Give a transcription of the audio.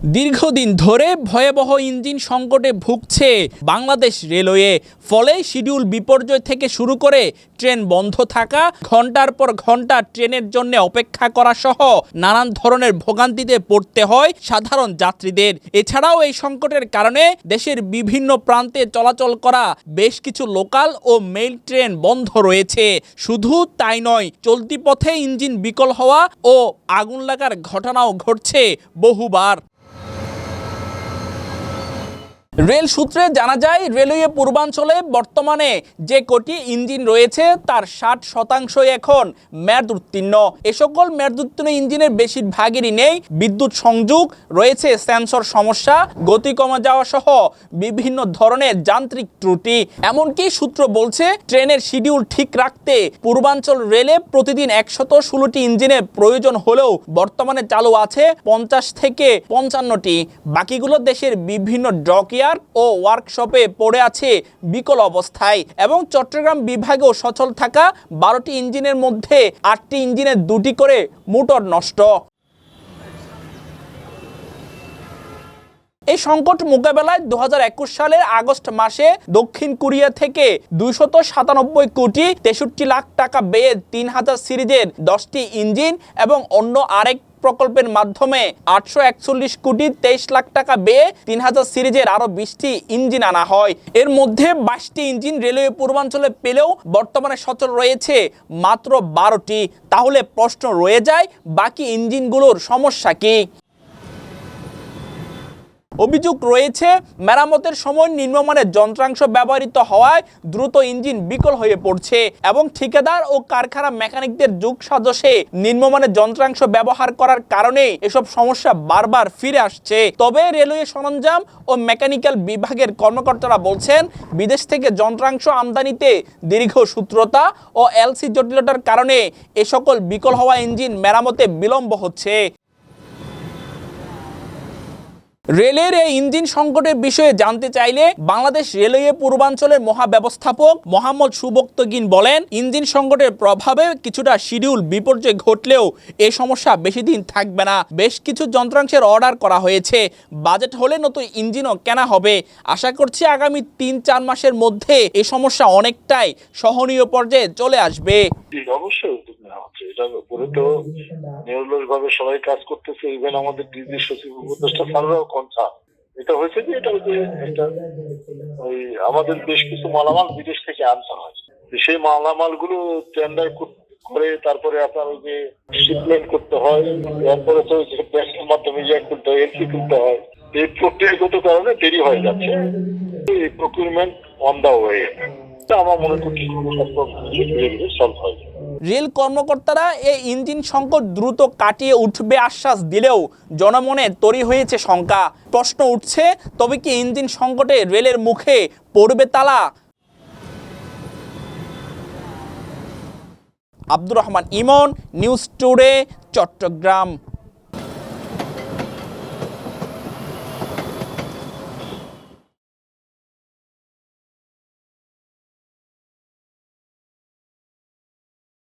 দীর্ঘদিন ধরে ভয়াবহ ইঞ্জিন সংকটে ভুগছে বাংলাদেশ রেলওয়ে। ফলে শিডিউল বিপর্যয় থেকে শুরু করে ট্রেন বন্ধ থাকা, ঘণ্টার পর ঘণ্টা ট্রেনের জন্য অপেক্ষা করা সহ নানান ধরনের ভোগান্তিতে পড়তে হয় সাধারণ যাত্রীদের। এছাড়াও এই সংকটের কারণে দেশের বিভিন্ন প্রান্তে চলাচল করা বেশ কিছু লোকাল ও মেইল ট্রেন বন্ধ রয়েছে। শুধু তাই নয়, চলতি পথে ইঞ্জিন বিকল হওয়া ও আগুন লাগার ঘটনাও ঘটছে বহুবার। রেল সূত্রে জানা যায়, রেলওয়ে পূর্বাঞ্চলে বর্তমানে যে কোটি ইঞ্জিন রয়েছে, তার ষাট শতাংশই এখন মেয়াদ উত্তীর্ণ। এ সকল মেয়াদ উত্তীর্ণ ইঞ্জিনের বেশিরভাগেরই নেই, বিদ্যুৎ সংযোগ রয়েছে, সেন্সর সমস্যা, গতি কমে যাওয়া সহ বিভিন্ন ধরনের যান্ত্রিক ত্রুটি। এমনকি সূত্র বলছে, ট্রেনের শিডিউল ঠিক রাখতে পূর্বাঞ্চল রেলে প্রতিদিন একশত ষোলোটি ইঞ্জিনের প্রয়োজন হলেও বর্তমানে চালু আছে পঞ্চাশ থেকে পঞ্চান্নটি। বাকিগুলো দেশের বিভিন্ন ডকিয়ার ও ওয়ার্কশপে পড়ে আছে বিকল অবস্থায় এবং চট্টগ্রাম বিভাগেও সচল থাকা বারোটি ইঞ্জিনের মধ্যে আটটি ইঞ্জিনের দুটি করে মোটর নষ্ট। সংকট মোকাবেলায় দু সালের আগস্ট মাসে দক্ষিণ কোরিয়া থেকে দুইশত সাতানব্বই কোটি তেষট্টি লাখ টাকা ব্যয়ে তিন হাজার সিরিজের দশটি ইঞ্জিন এবং অন্য আরেক প্রকল্পের মাধ্যমে আটশো একচল্লিশ কোটি তেইশ লাখ টাকা ব্যয়ে তিন হাজার সিরিজের আরও বিশটি ইঞ্জিন আনা হয়। এর মধ্যে বাইশটি ইঞ্জিন রেলওয়ে পূর্বাঞ্চলে পেলেও বর্তমানে সচল রয়েছে মাত্র বারোটি। তাহলে প্রশ্ন রয়ে যায়, বাকি ইঞ্জিনগুলোর সমস্যা কি? অভিযোগ রয়েছে, মেরামতের সময় নিম্নমানের যন্ত্রাংশ ব্যবহৃত হওয়ায় দ্রুত ইঞ্জিন বিকল হয়ে পড়ছে এবং ঠিকাদার ও কারখানা মেকানিকদের যুগ সাজসে নিম্নমানের যন্ত্রাংশ ব্যবহার করার কারণে এসব সমস্যা বারবার ফিরে আসছে। তবে রেলওয়ে সরঞ্জাম ও মেকানিক্যাল বিভাগের কর্মকর্তারা বলছেন, বিদেশ থেকে যন্ত্রাংশ আমদানিতে দীর্ঘ সূত্রতা ও এলসি জটিলতার কারণে এ সকল বিকল হওয়া ইঞ্জিন মেরামতে বিলম্ব হচ্ছে। রেলের এই ইঞ্জিন সংকটের বিষয়ে জানতে চাইলে বাংলাদেশ রেলওয়ে পূর্বাঞ্চলের মহাব্যবস্থাপক মোহাম্মদ সুবক্তগিন বলেন, ইঞ্জিন সংকটের প্রভাবে কিছুটা শিডিউল বিপর্যয় ঘটলেও এ সমস্যা বেশি দিন থাকবে না। বেশ কিছু যন্ত্রাংশের অর্ডার করা হয়েছে। বাজেট হলে নতুন ইঞ্জিনও কেনা হবে। আশা করছি আগামী তিন চার মাসের মধ্যে এই সমস্যা অনেকটাই সহনীয় পর্যায়ে চলে আসবে। অবশ্যই উপরে তো নিরলস ভাবে সবাই কাজ করতেছে ইভেন আমাদের ডিজি সচিব উপদেষ্টা স্যাররাও কনসার্ন এটা হয়েছে যে, এটা একটা ওই আমাদের বেশ কিছু মালামাল বিদেশ থেকে আনতে হয়। সেই মালামালগুলো টেন্ডার করে তারপরে আপনার ওই যে শিপমেন্ট করতে হয়, এরপরে তো ব্যাংকের মাধ্যমে ইয়ে করতে হয় এলসি করতে হয়, এই প্রক্রিয়াগত কারণে দেরি হয়ে যাচ্ছে। এই প্রকিউরমেন্ট অন দা ওয়ে আমার মনে করছি সলভ হয়ে রেল কর্মকর্তারা এই ইঞ্জিন সংকট দ্রুত কাটিয়ে উঠবে আশ্বাস দিলেও জনমনে তৈরি হয়েছে শঙ্কা। প্রশ্ন উঠছে, তবে কি ইঞ্জিন সংকটে রেলের মুখে পড়বে তালা? Abdur Rahman Emon, news today, Chittagong.